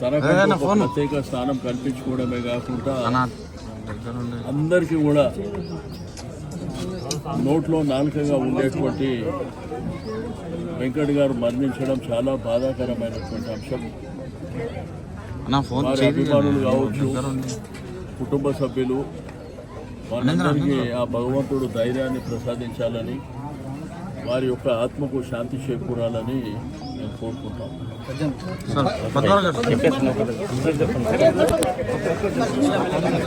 తనకు ప్రత్యేక స్థానం కల్పించుకోవడమే కాకుండా అందరికీ కూడా నోట్లో నాలుకగా ఉండేటువంటి వెంకట్ గారు మరణించడం చాలా బాధాకరమైనటువంటి అంశం. వారి అభిమానులు కావచ్చు కుటుంబ సభ్యులు వాళ్ళందరికీ ఆ భగవంతుడు ధైర్యాన్ని ప్రసాదించాలని వారి యొక్క ఆత్మకు శాంతి చేకూరాలని నేను కోరుకుంటాను